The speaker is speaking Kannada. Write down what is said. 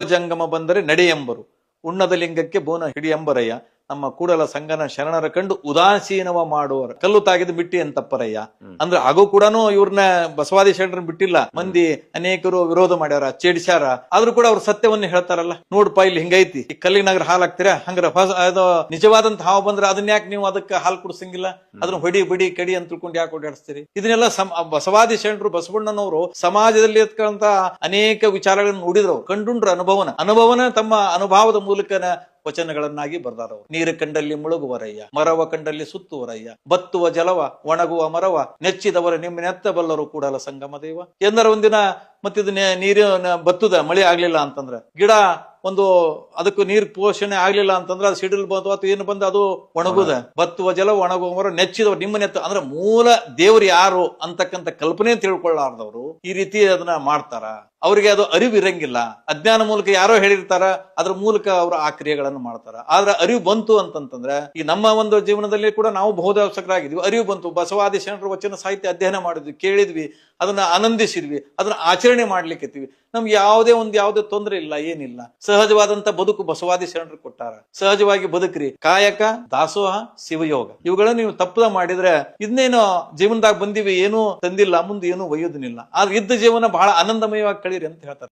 ಜಂಗಮ ಬಂದರೆ ನಡೆಯೆಂಬರು ಉಣ್ಣದ ಲಿಂಗಕ್ಕೆ ಬೋನ ಹಿಡಿಯೆಂಬರಯ್ಯ ನಮ್ಮ ಕೂಡಲ ಸಂಗನ ಶರಣರ ಕಂಡು ಉದಾಸೀನವ ಮಾಡುವರು ಕಲ್ಲು ತಾಗಿದ್ ಬಿಟ್ಟಿ ಅಂತಪ್ಪರಯ್ಯ. ಅಂದ್ರೆ ಆಗೋ ಕೂಡ ಇವ್ರನ್ನ ಬಸವಾದಿ ಶರಣರನ್ನ ಬಿಟ್ಟಿಲ್ಲ. ಮಂದಿ ಅನೇಕರು ವಿರೋಧ ಮಾಡ್ಯಾರ ಚೇಡಿಸ್ಯಾರ ಆದ್ರೂ ಕೂಡ ಅವ್ರ ಸತ್ಯವನ್ನ ಹೇಳ್ತಾರಲ್ಲ. ನೋಡ್ಪ ಇಲ್ಲಿ ಹಿಂಗೈತಿ. ಈ ಕಲ್ಲಿನ ನಗರ ಹಾಲ್ ಹಾಕ್ತೀರಾ? ಹಂಗ್ರ ಅದು ನಿಜವಾದಂತ ಹಾವು ಬಂದ್ರೆ ಅದನ್ನ ಯಾಕೆ ನೀವು ಅದಕ್ಕೆ ಹಾಲು ಕುಡಿಸಂಗಿಲ್ಲ? ಅದನ್ನ ಹೊಡಿ ಬಿಡಿ ಕಡಿ ಅಂತ ತಿಳ್ಕೊಂಡು ಯಾಕೆ ಓಡಾಡಿಸ್ತೀರಿ? ಇದನ್ನೆಲ್ಲ ಬಸವಾದಿ ಶರಣರು ಬಸವಣ್ಣನವರು ಸಮಾಜದಲ್ಲಿ ಎತ್ಕೊಂತ ಅನೇಕ ವಿಚಾರಗಳನ್ನು ನೋಡಿದ್ರು. ಕಂಡುಂಡ್ರ ಅನುಭವನ. ಅನುಭವನ ತಮ್ಮ ಅನುಭವದ ಮೂಲಕನ ವಚನಗಳನ್ನಾಗಿ ಬರ್ದಾರ ಅವ್ರು ನೀರು ಕಂಡಲ್ಲಿ ಮುಳುಗುವರಯ್ಯ ಮರವ ಕಂಡಲ್ಲಿ ಸುತ್ತುವರಯ್ಯ ಬತ್ತುವ ಜಲವ, ಒಣಗುವ ಮರವ, ನೆಚ್ಚಿದವರ ನಿಮ್ಮ ನೆತ್ತಬಲ್ಲರು ಕೂಡಲ ಸಂಗಮ ದೇವ. ಎಂದರ ಒಂದಿನ ಮತ್ತಿದು ನೀರಿನ ಬತ್ತುದ ಮಳೆ ಆಗ್ಲಿಲ್ಲ ಅಂತಂದ್ರ, ಗಿಡ ಒಂದು ಅದಕ್ಕೂ ನೀರ್ ಪೋಷಣೆ ಆಗ್ಲಿಲ್ಲ ಅಂತಂದ್ರೆ ಅದು ಸಿಡಿಲ್ ಬಂತು ಅಥವಾ ಏನು ಬಂದು ಅದು ಒಣಗುದ. ಬತ್ತುವ ಜಲ ಒಣಗುವ ಮರ ನೆಚ್ಚಿದವ ನಿಮ್ಮ ನೆತ್ತ ಅಂದ್ರೆ ಮೂಲ ದೇವ್ರು ಯಾರು ಅಂತಕ್ಕಂಥ ಕಲ್ಪನೆ ತಿಳ್ಕೊಳ್ಳಾರ್ದವ್ರು ಈ ರೀತಿ ಅದನ್ನ ಮಾಡ್ತಾರ. ಅವರಿಗೆ ಅದು ಅರಿವು ಇರಂಗಿಲ್ಲ. ಅಜ್ಞಾನ ಮೂಲಕ ಯಾರೋ ಹೇಳಿರ್ತಾರ ಅದ್ರ ಮೂಲಕ ಅವರು ಆ ಕ್ರಿಯೆಗಳನ್ನು ಮಾಡ್ತಾರ. ಆದ್ರೆ ಅರಿವು ಬಂತು ಅಂತಂತಂದ್ರೆ ಈ ನಮ್ಮ ಒಂದು ಜೀವನದಲ್ಲಿ ಕೂಡ ನಾವು ಬಹುದಾವಸಕರಾಗಿದ್ವಿ ಅರಿವು ಬಂತು. ಬಸವಾದಿ ಶರಣರ ವಚನ ಸಾಹಿತ್ಯ ಅಧ್ಯಯನ ಮಾಡಿದ್ವಿ ಕೇಳಿದ್ವಿ ಅದನ್ನ ಆನಂದಿಸಿದ್ವಿ ಅದನ್ನ ಆಚರಣೆ ಮಾಡ್ಲಿಕ್ಕೆ ನಮ್ಗೆ ಯಾವುದೇ ಒಂದು ಯಾವುದೇ ತೊಂದರೆ ಇಲ್ಲ ಏನಿಲ್ಲ. ಸಹಜವಾದಂತ ಬದುಕು ಬಸವಾದಿ ಶರಣರು ಕೊಟ್ಟಾರ. ಸಹಜವಾಗಿ ಬದುಕ್ರಿ. ಕಾಯಕ, ದಾಸೋಹ, ಶಿವಯೋಗ. ಇವುಗಳನ್ನ ನೀವು ತಪ್ಪದ ಮಾಡಿದ್ರೆ ಇದನ್ನೇನು ಜೀವನದಾಗ ಬಂದಿವಿ, ಏನೂ ತಂದಿಲ್ಲ, ಮುಂದೆ ಏನೂ ಒಯ್ಯೋದನ್ನಿಲ್ಲ ಆದ್ರೆ ಇದ್ದ ಜೀವನ ಬಹಳ ಆನಂದಮಯವಾಗಿ ಕಳೀರಿ ಅಂತ ಹೇಳ್ತಾರೆ.